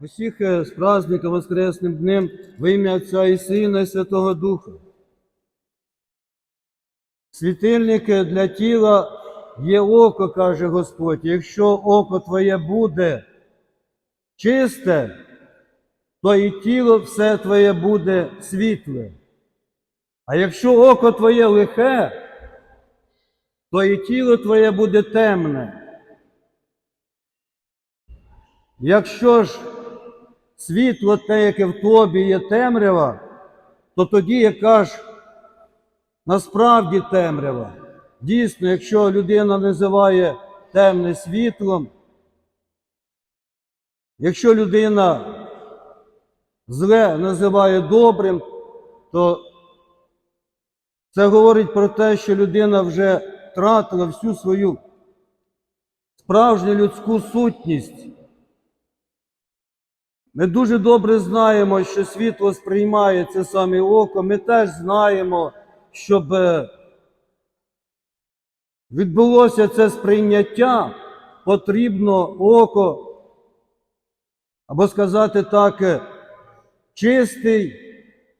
Усіх е, з праздником Воскресним днем во ім'я Отця і Сина і Святого Духа. Світильники для тіла є око, каже Господь. Якщо око твоє буде чисте, то і тіло все твоє буде світле. А якщо око твоє лихе, то і тіло твоє буде темне. Якщо ж світло те, яке в тобі є темрява, то тоді яка ж насправді темрява? Дійсно, якщо людина називає темне світлом, якщо людина зле називає добрим, то це говорить про те, що людина вже втратила всю свою справжню людську сутність. Ми дуже добре знаємо, що світло сприймає це саме око. Ми теж знаємо, щоб е, відбулося це сприйняття, потрібно око, або сказати так, е, чистий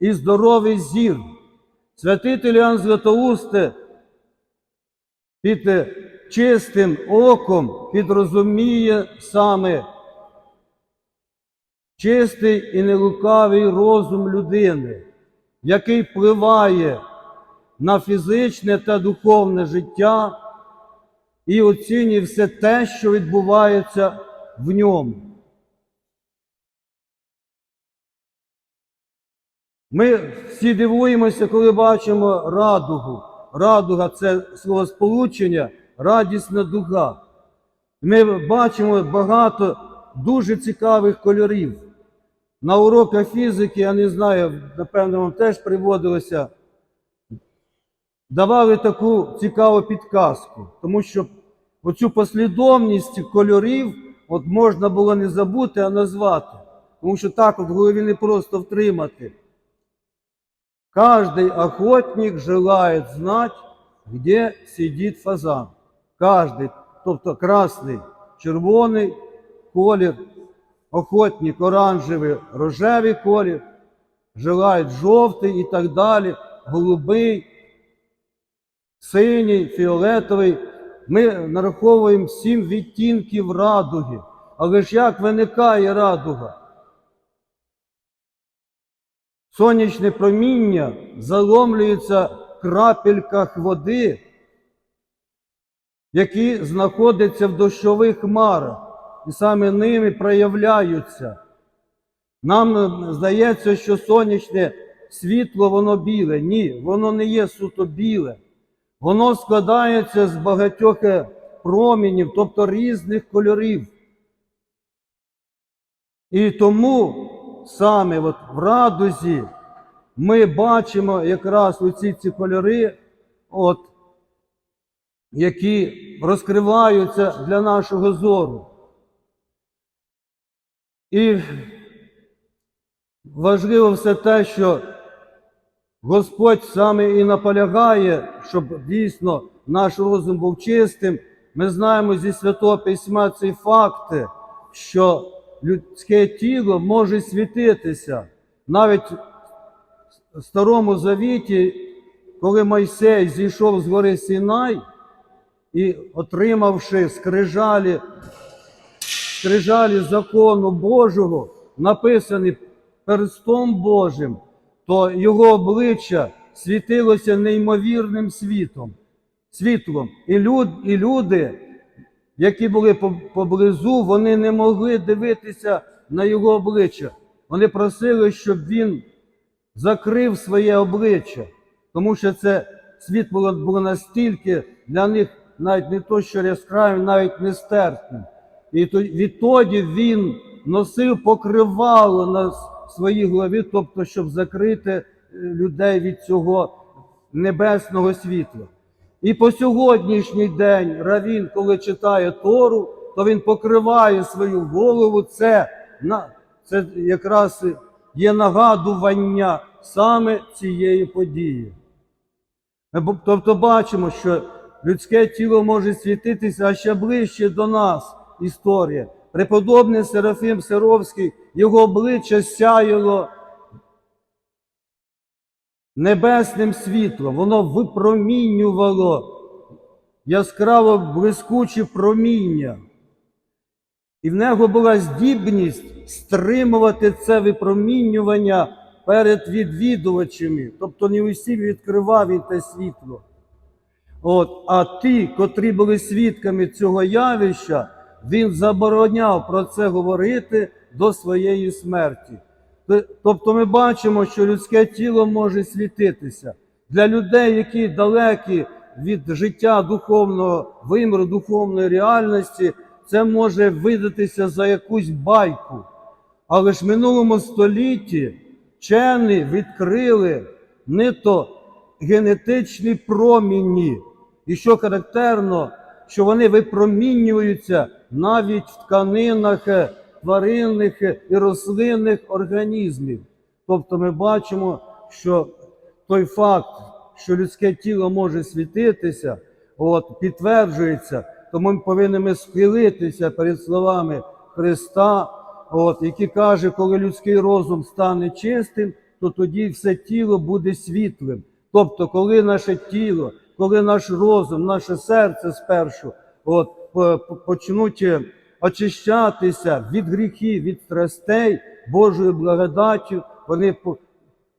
і здоровий зір. Святитель Іоанн Златоусте під е, чистим оком підрозуміє саме чистий і нелукавий розум людини, який впливає на фізичне та духовне життя і оцінює все те, що відбувається в ньому. Ми всі дивуємося, коли бачимо радугу. Радуга це словосполучення, радісна дуга. Ми бачимо багато дуже цікавих кольорів. На уроках фізики, я не знаю, напевно, вам теж приводилося, давали таку цікаву підказку, тому що оцю послідовність кольорів от можна було не забути, а назвати. Тому що так в голові не просто втримати. Каждый охотник желает знать, где сидит фазан. Каждый, тобто красний, червоний колір, охотник оранжевий, рожевий колір, желають жовтий і так далі, голубий, синій, фіолетовий. Ми нараховуємо сім відтінків радуги. Але ж як виникає радуга? Сонячне проміння заломлюється в крапельках води, які знаходяться в дощових хмарах, і саме ними проявляються. Нам здається, що сонячне світло воно біле. Ні, воно не є суто біле. Воно складається з багатьох е, промінів, тобто різних кольорів. І тому саме от в радузі ми бачимо якраз оці ці кольори, от, які розкриваються для нашого зору. І важливо все те, що Господь саме і наполягає, щоб дійсно наш розум був чистим. Ми знаємо зі Святого Письма ці факти, що людське тіло може світитися. Навіть в Старому Завіті, коли Мойсей зійшов з гори Сінай і отримавши скрижалі, скрижалі закону Божого, написані перстом Божим, то його обличчя світилося неймовірним світом, світлом. І, люд, і люди, які були поблизу, вони не могли дивитися на його обличчя. Вони просили, щоб він закрив своє обличчя, тому що це світло було настільки для них навіть не то, що яскравим, навіть нестерпним. І відтоді він носив покривало на своїй голові, тобто, щоб закрити е, людей від цього небесного світла. І по сьогоднішній день Равін, коли читає Тору, то він покриває свою голову. Це, це якраз є нагадування саме цієї події. Тобто бачимо, що людське тіло може світитися ще ближче до нас історія. преподобний Серафим Саровський, його обличчя сяяло небесним світлом, воно випромінювало яскраво блискуче проміння. І в нього була здібність стримувати це випромінювання перед відвідувачами. Тобто не усім відкривав він те світло. От, а ті, котрі були свідками цього явища, він забороняв про це говорити до своєї смерті. Тобто ми бачимо, що людське тіло може світитися. Для людей, які далекі від життя духовного виміру, духовної реальності, це може видатися за якусь байку. Але ж в минулому столітті вчені відкрили не то генетичні промінні, і що характерно, що вони випромінюються навіть в тканинах е, тваринних е, і рослинних організмів. Тобто ми бачимо, що той факт, що людське тіло може світитися, от, підтверджується, тому ми повинні схилитися перед словами Христа, от, який каже, коли людський розум стане чистим, то тоді все тіло буде світлим. Тобто, коли наше тіло, коли наш розум, наше серце спершу от, почнуть е, очищатися від гріхів, від страстей Божою благодаттю, вони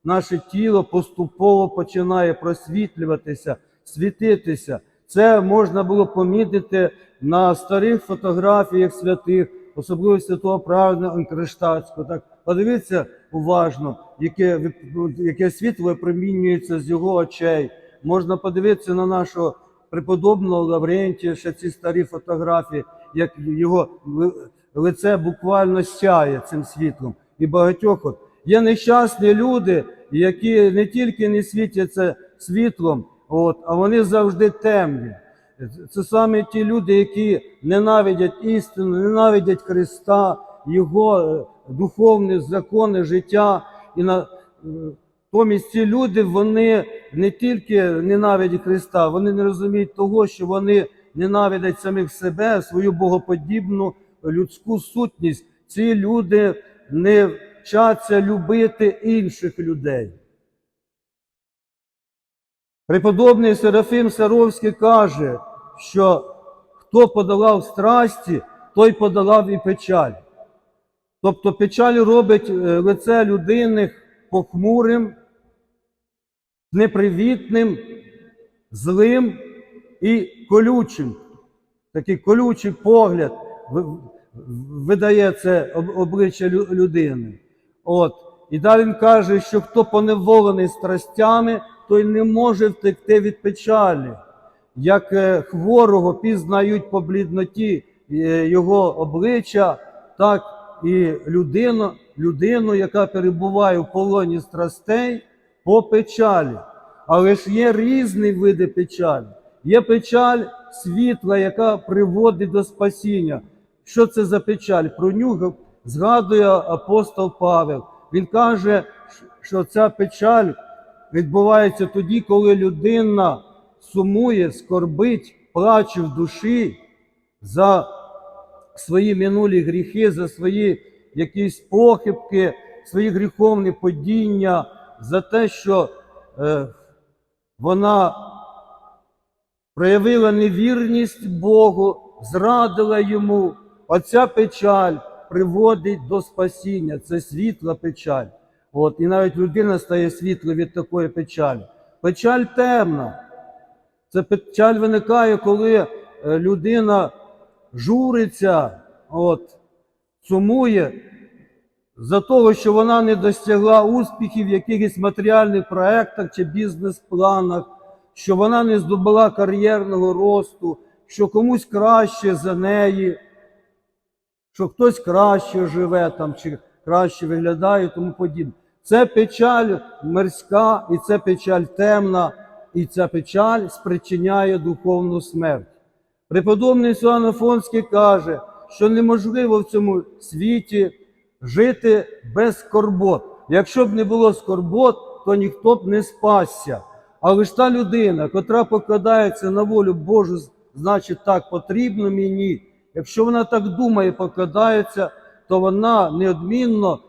наше тіло поступово починає просвітлюватися, світитися. Це можна було помітити на старих фотографіях святих, особливо святого праведного Криштацького. Так, подивіться уважно, яке, яке світло промінюється з його очей. Можна подивитися на нашого преподобного Лаврентія, ще ці старі фотографії, як його лице буквально сяє цим світлом. І багатьох от є нещасні люди, які не тільки не світяться світлом, от, а вони завжди темні. Це саме ті люди, які ненавидять істину, ненавидять Христа, Його е, духовне закони життя. І на е, Томість ці люди вони не тільки ненавидять Христа, вони не розуміють того, що вони ненавидять самих себе, свою богоподібну людську сутність. Ці люди не вчаться любити інших людей. Преподобний Серафим Саровський каже, що хто подолав страсті, той подолав і печаль. Тобто печаль робить е, лице людини похмурим, непривітним, злим і колючим. Такий колючий погляд ви- видає це обличчя людини. От. І далі він каже, що хто поневолений страстями, той не може втекти від печалі. Як е, хворого пізнають по блідноті е, його обличчя, так і людину, людину, яка перебуває в полоні страстей, по печалі. Але ж є різні види печалі. Є печаль світла, яка приводить до спасіння. Що це за печаль? Про нього згадує апостол Павел. Він каже, що ця печаль відбувається тоді, коли людина сумує, скорбить, плаче в душі за свої минулі гріхи, за свої якісь похибки, свої гріховні падіння, за те, що е, вона проявила невірність Богу, зрадила йому. Оця печаль приводить до спасіння. Це світла печаль. От, і навіть людина стає світлою від такої печалі. Печаль темна. Це печаль виникає, коли е, людина журиться, от, сумує за того, що вона не досягла успіхів в якихось матеріальних проєктах чи бізнес-планах, що вона не здобула кар'єрного росту, що комусь краще за неї, що хтось краще живе там, чи краще виглядає тому подібне. Це печаль мирська, і це печаль темна, і ця печаль спричиняє духовну смерть. Преподобний Іоанн Афонський каже, що неможливо в цьому світі жити без скорбот. Якщо б не було скорбот, то ніхто б не спасся. Але ж та людина, котра покладається на волю Божу, значить так потрібно мені, Якщо вона так думає, покладається, то вона неодмінно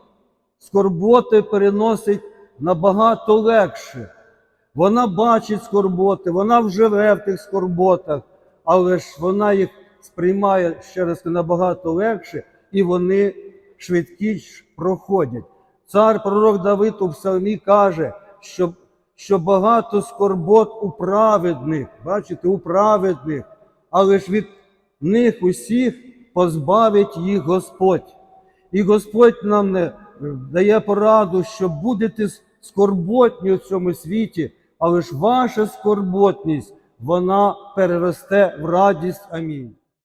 скорботи переносить набагато легше. Вона бачить скорботи, вона вживе в тих скорботах, але ж вона їх сприймає ще раз набагато легше, і вони швидкіше проходять. Цар пророк Давид у псалмі каже, що, що багато скорбот у праведних, бачите, у праведних, але ж від них усіх позбавить їх Господь. І Господь нам не дає пораду, що будете скорботні у цьому світі, але ж ваша скорботність, вона переросте в радість. Амінь.